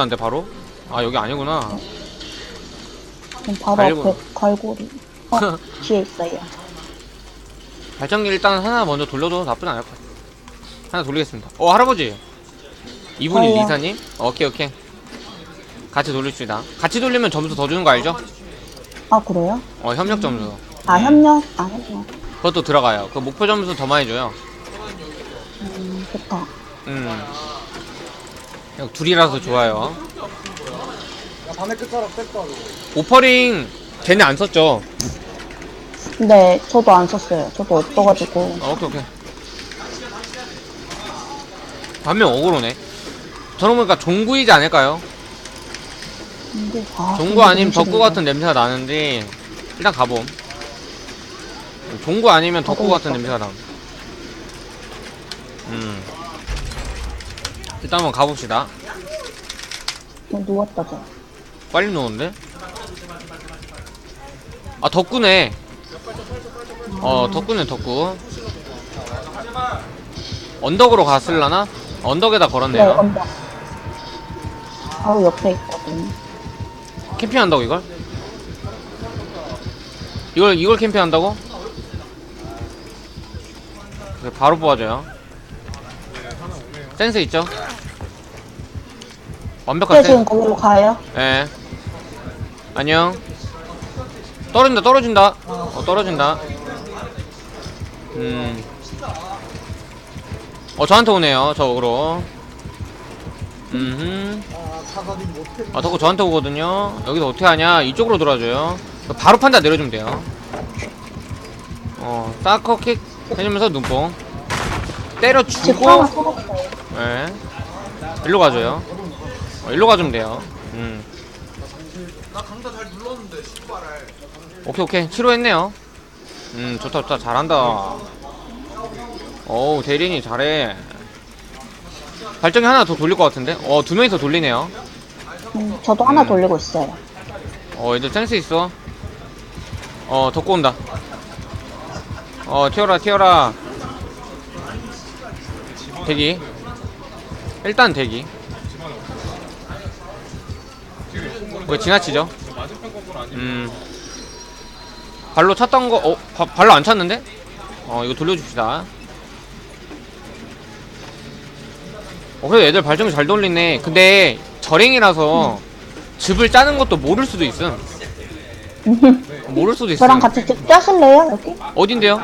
안돼 바로? 아 여기 아니구나. 그럼 바로 갈고. 앞에 갈고리. 어, 뒤에 있어요. 발전기 일단 하나 먼저 돌려도 나쁘지 않을 것 같아. 하나 돌리겠습니다. 어 할아버지. 이분이 저요. 리사님? 오케이 오케이. 같이 돌립시다. 같이 돌리면 점수 더 주는 거 알죠? 아, 그래요? 어 협력 점수. 아, 협력? 아, 협력. 그것도 들어가요. 그 목표 점수 더 많이 줘요. 음, 좋다. 음. 그냥 둘이라서 좋아요. 야, 밤에 끝자락 뺐다, 너. 오퍼링 쟤네 안 썼죠? 근데 저도 안 썼어요. 저도 없어가지고. 어, 오케이 오케이. 반면 어그로네. 저런 보니까 종구이지 않을까요? 근데, 아, 종구 아니면. 덕구 같은 냄새가 나는데 일단 가봄. 종구 아니면 덕구 가보니까. 같은 냄새가 나. 음. 일단 한번 가봅시다. 어, 누웠다, 저. 빨리 노는데? 아 덕구네. 어 덕구네 덕구. 언덕으로 갔을라나? 언덕에다 네, 걸었네요. 언덕. 바로 옆에 있거든. 캠핑한다고 이걸? 이걸 이걸 캠핑한다고? 그래, 바로 뽑아줘요. 센스 있죠? 완벽한 근데 지금. 거기로 가요? 예. 안녕. 떨어진다 떨어진다. 어 떨어진다. 음. 어 저한테 오네요 저으로. 음. 아, 덕후 저한테 오거든요. 여기서 어떻게 하냐? 이쪽으로 돌아줘요. 바로 판자 내려주면 돼요. 어, 사커킥 해주면서 눈뽕. 집 때려주고. 예. 일로 가줘요. 어, 일로 가주면 돼요. 음. 나 강타 잘 눌렀는데, 신발을. 오케이, 오케이. 치료했네요. 음, 좋다, 좋다. 잘한다. 어우, 대리인이 잘해. 발전기 하나 더 돌릴 것 같은데? 어, 두 명이서 돌리네요. 음, 저도 하나 음. 돌리고 있어요. 어 애들 센스 있어 어 덮고 온다 어 튀어라 튀어라 대기 일단 대기 왜 지나치죠? 음 발로 찼던 거 어? 바, 발로 안 찼는데? 어 이거 돌려줍시다 어 그래도 애들 발전기 잘 돌리네 근데 절행이라서 즙을 짜는 것도 모를 수도 있음 모를 수도 있음 저랑 같이 집 짜실래요? 여기? 어딘데요?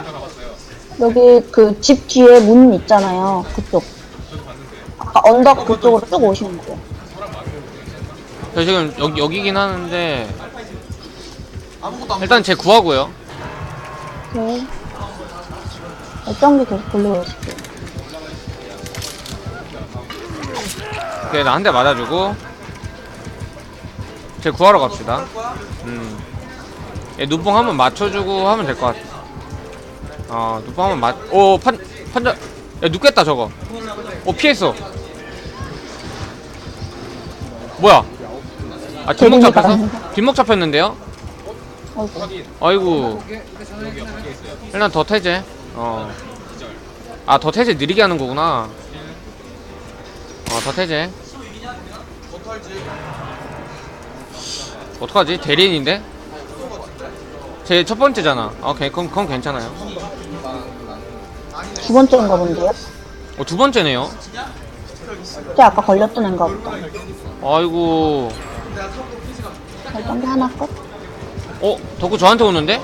여기 그 집 뒤에 문 있잖아요. 그쪽. 아까 언덕 그쪽으로 쭉 오시면 돼요. 저 지금 여기, 여기긴 하는데 일단 제 구하고요 오케이. 발전기 계속 돌리고 있을게요. 오케이 나 한 대 맞아주고 제 구하러 갑시다 음. 얘 눈뽕 한번 맞춰주고 하면 될 것 같아 어 눈뽕 한번 맞.. 오 판.. 판자.. 야 눕겠다 저거 오 피했어 뭐야 아 뒷목 대리니까 잡혔어? 뒷목 잡혔는데요? 아이고. 아이고. 일단 더 태제. 어아 더 태제 느리게 하는 거구나. 어더 태제. 어떡하지? 대리인인데? 제 첫 번째잖아. 오케이 그건, 그건 괜찮아요. 두 번째인가 본데요? 어 두 번째네요. 그때 아까 걸렸던 애인가 보다. 아이고 발전기 하나 끝? 어? 덕후 저한테 오는데?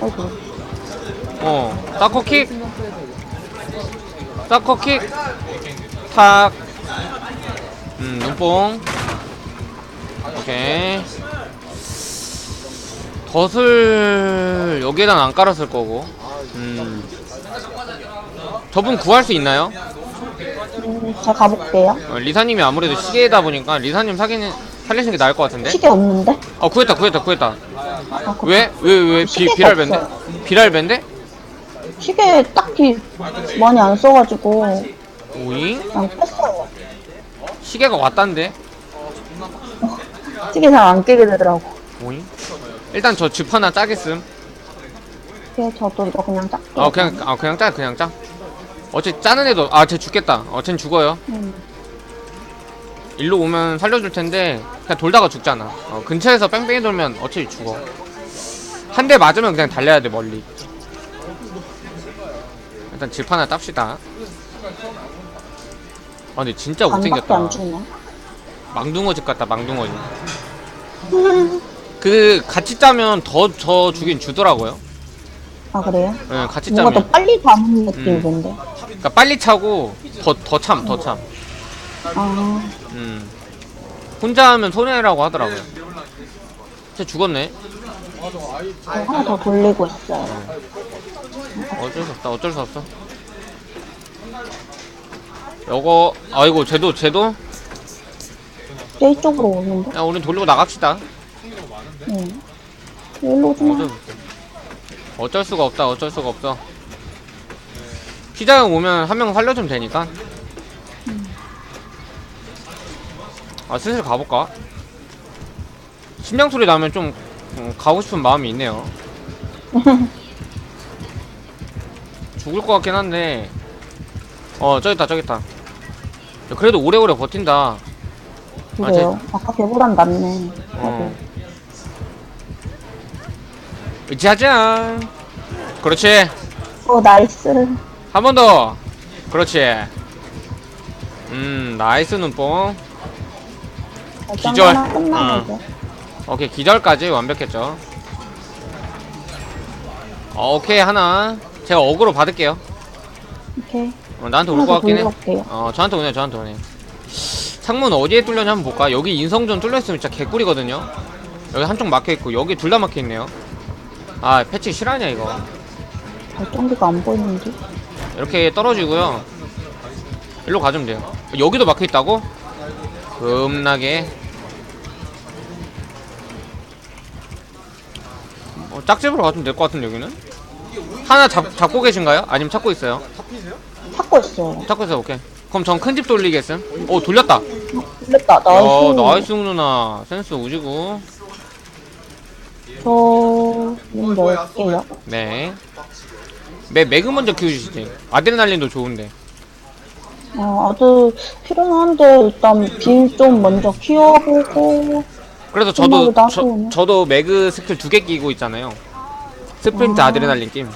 아이고. 어. 따커킥? 따커킥? 탁. 음, 눈뽕. 오케이. 덫을 여기에다 안 깔았을 거고. 음. 저분 구할 수 있나요? 음, 잘 가볼게요. 어, 리사님이 아무래도 시계다 보니까 리사님 사기는 살리시는 게 나을 것 같은데 시계 없는데? 어 구했다 구했다 구했다 아, 그 왜? 왜? 왜? 비, 시계가 비랄밴데? 없어요. 비랄밴데? 시계 딱히 많이 안 써가지고 오잉? 그냥 뺐어요. 시계가 왔단데? 시계 잘안 끼게 되더라고. 오잉? 일단 저즙 하나 짜겠음 그래서 저도 이거 그냥 짝. 아 그냥 아 그냥 짜 그냥 짜 어째 짜는 애도 아쟤 죽겠다 어쟨 죽어요 음. 일로 오면 살려줄 텐데 그냥 돌다가 죽잖아. 어, 근처에서 뺑뺑이 돌면 어차피 죽어. 한 대 맞으면 그냥 달려야 돼 멀리. 일단 집 하나 땁시다. 아 근데 진짜 못생겼다. 안. 망둥어 집 같다 망둥어 집. 그 같이 짜면 더저 주긴 주더라고요. 아 그래요? 예, 같이 뭔가 짜면. 더 빨리 가는 느낌인데. 그러니까 빨리 차고 더 더 참, 더 참. 아 음. 혼자 하면 손해라고 하더라고요. 진짜 죽었네. 저 하나 더 돌리고 있어요. 어쩔 수 없다. 어쩔 수 없어. 요거 아이고 쟤도 쟤도 저 이쪽으로 오는데? 야 우리 돌리고 나갑시다. 응. 일로 오지 마. 어쩔. 어쩔 수가 없다. 어쩔 수가 없어. 피자형 오면 한 명 살려주면 되니까. 아 슬슬 가볼까? 심장 소리 나면 좀 음, 가고 싶은 마음이 있네요. 죽을 것 같긴 한데. 어 저기 있다 저기 있다. 야, 그래도 오래오래 버틴다. 그래요. 아 까 걔보단 낫네. 어. 짜잔. 그렇지. 어 나이스. 한 번 더. 그렇지. 음, 나이스 눈뽕. 기절. 기절. 끝나고 어. 오케이, 기절까지 완벽했죠. 어, 오케이, 하나. 제가 어그로 받을게요. 오케이. 어, 나한테 올 하나 것더 같긴 해. 돌려볼게요. 어, 저한테 오네, 저한테 오네. 창문 어디에 뚫렸냐 한번 볼까? 여기 인성전 뚫려있으면 진짜 개꿀이거든요. 여기 한쪽 막혀있고, 여기 둘 다 막혀있네요. 아, 패치 실화냐, 이거. 발전기가 안 보이는데? 이렇게 떨어지고요. 일로 가주면 돼요. 여기도 막혀 있다고? 겁나게. 어, 짝집으로 가주면 될 것 같은데 여기는? 하나 잡, 잡고 계신가요? 아니면 찾고 있어요? 찾고 있어요. 찾고 있어요. 오케이. 그럼 전 큰 집 돌리겠음. 오 돌렸다. 돌렸다. 나이스. 어 나이스 누나 센스 오지고. 저는 넣을게요. 네. 매 매그 먼저 키워주시지. 아드레날린도 좋은데. 어, 아주 필요한데 일단 빌좀 먼저 키워보고 그래서 저도 저. 저도 매그 스킬 두 개 끼고 있잖아요. 스프린트 아. 아 드레날린 낌.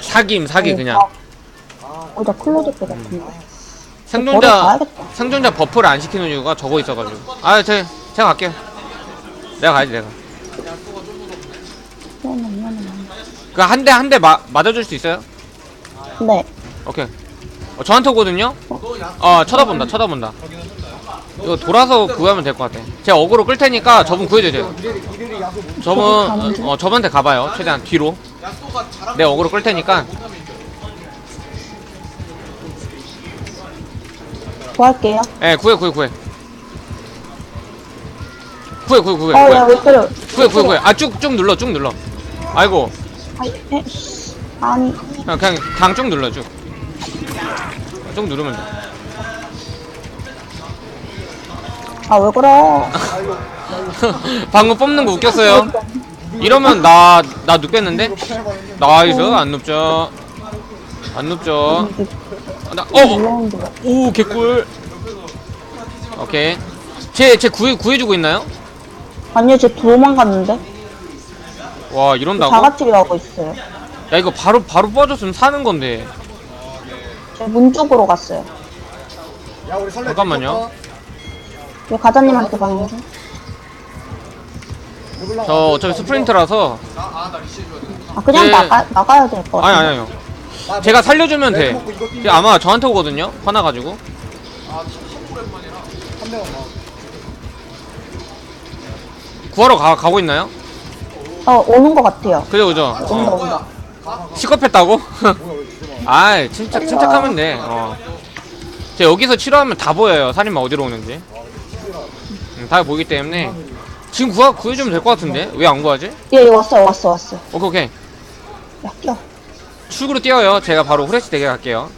사김 사기 그냥 어, 나 클로드 때 같은데. 버려 생존자 가야겠다. 생존자 버프를 안 시키는 이유가 저거 있어가지고. 아, 제 제가 갈게요. 내가 가야지 내가. 미안해, 미안해. 그한 대 한 대 맞아줄 수 있어요? 네. 오케이. 어, 저한테 오거든요. 어 쳐다본다 쳐다본다. 이거 돌아서 구하면 될 것 같아. 제가 어그로 끌 테니까 저분 구해줘야 돼요. 저분 어, 어 저분한테 가봐요. 최대한 뒤로. 내 어그로 끌 테니까. 구할게요. 예, 구해 구해 구해. 구해 구해 구해 어, 구해. 야, 왜 그래? 구해 구해 구해. 아쭉 쭉 눌러 쭉 눌러. 아이고. 아, 에, 씨. 아니, 그냥 그냥 그냥 쭉 눌러 쭉. 쭉 누르면 돼. 아, 왜 그래? 방금 뽑는 거 웃겼어요. 이러면 나 나 눕겠는데? 나이스 안 눕죠. 안 눕죠. 나 어. 올라온다. 오 개꿀. 오케이. 쟤 쟤 구해 구해주고 있나요? 아니요, 쟤 도망갔는데? 와 이런다고? 다 같이 가고 있어요. 야 이거 바로 바로 빠졌으면 사는 건데. 쟤 문 쪽으로 갔어요. 야 우리 설레 잠깐만요. 왜 가자님한테 가는 중? 저 어차피 스프린트라서 아, 그냥 네. 나가, 나가야 될것 아니 같아. 아니 아니요. 제가 살려주면 돼. 이게 아마 저한테 오거든요. 화나가지고. 한 명은 막 구하러 가 가고 있나요? 어, 오는 것 같아요. 그죠 그죠. 온다, 어. 온다. 시겁했다고? 아이 침착 침착하면 돼. 어. 저 여기서 치료하면 다 보여요. 살인마 어디로 오는지. 음, 다 보이기 때문에 지금 구하 구해주면 될 것 같은데 왜 안 구하지? 예, 예, 왔어요, 왔어, 왔어. 오케이 오케이 야, 끼어. 출구로 뛰어요. 제가 바로 후레쉬 대게 갈게요.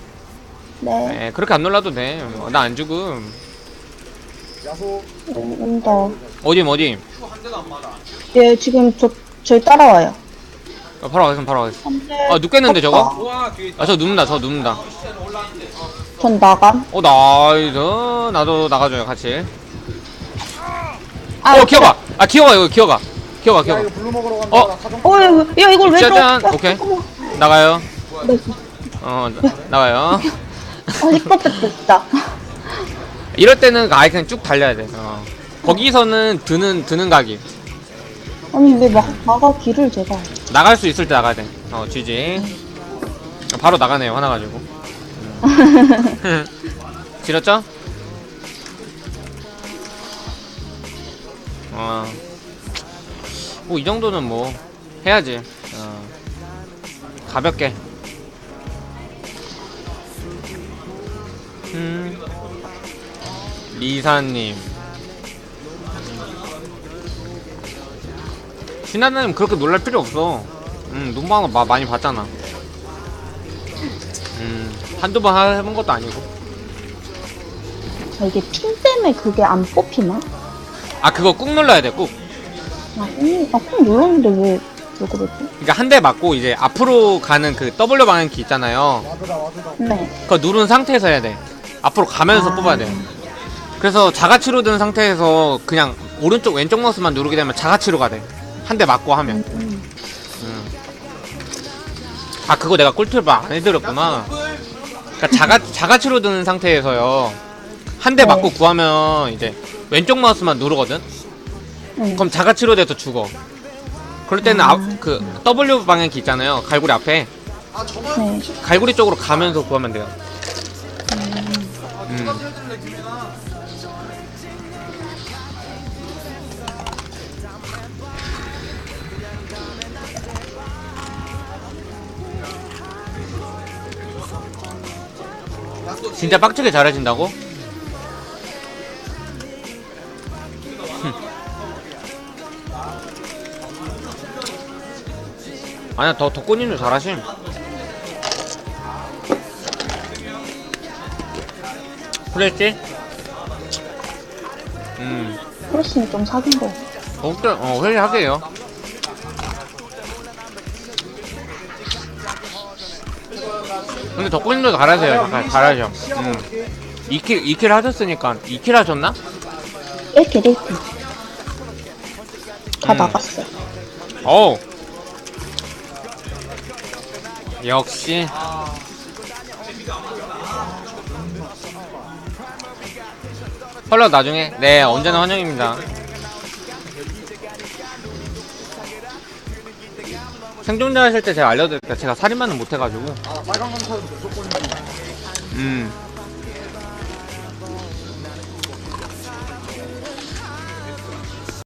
네, 네, 그렇게 안 놀라도 돼. 나 안 죽음. 네, 온다. 어디 어디? 예, 지금 저, 저희 따라와요. 어, 바로 가겠습니다. 바로 가겠습니다. 안 돼. 아 눕겠는데 저거? 어, 아저 눕는다. 저 눕는다. 전 나감. 어 나이스 나도 나가줘요 같이 아, 어 기어가 아 기어가 이거 기어가 기어가 야 기어가 이거 블루 먹으러 간다. 어? 나 사정. 어, 야, 야, 이걸 왜 짜잔 줘? 야, 오케이 어머, 나가요 네. 어 나- 나가요 아, 시끄럽다, 진짜. 이럴 때는 아예 그냥 쭉 달려야 돼 어. 거기서는 드는 드는 각이 아니, 왜 막, 막아, 길을 제가. 나갈 수 있을 때 나가야 돼어 GG 바로 나가네요 화나가지고 음. 지렸죠? 어. 뭐 이 정도는 뭐 해야지. 어. 가볍게. 음. 리사님. 신하나님 그렇게 놀랄 필요 없어. 음, 눈방울 마, 많이 봤잖아. 음, 한두 번 해본 것도 아니고. 아, 이게 핀 때문에 그게 안 뽑히나? 아, 그거 꾹 눌러야 돼, 꾹. 아, 음, 아, 꼭 눌렀는데 왜, 왜 그러지? 그러니까 한 대 맞고 이제 앞으로 가는 그 W 방향키 있잖아요. 네. 그거 누른 상태에서 해야 돼. 앞으로 가면서 아. 뽑아야 돼. 그래서 자가치로 든 상태에서 그냥 오른쪽 왼쪽 마우스만 누르게 되면 자가치로가 돼. 한 대 맞고 하면. 음, 음. 아 그거 내가 꿀팁을 안 해드렸구나. 그러니까 자가 자가치로 드는 상태에서요. 한대 네. 맞고 구하면 이제 왼쪽 마우스만 누르거든. 음. 그럼 자가치로 돼서 죽어. 그럴 때는 앞, 그 W 방향키 있잖아요. 갈고리 앞에 네. 갈고리 쪽으로 가면서 구하면 돼요. 음. 진짜 빡치게 잘해진다고? 아니야 더 덕분님도 잘하심 그랬지? 음 프레시는 좀 사귄 거. 더욱더 어 회의하게요 근데 덕분님도 잘하세요 약간 잘하셔 음 2킬 2킬 하셨으니까 2킬 하셨나? 1킬 1킬. 다 음. 나갔어. 어우 역시. 컬러 나중에. 네 언제나 환영입니다. 생존자 하실 때 제가 알려드릴게요. 제가 살인마는 못해가지고. 아 빨간 강타는 무조건. 음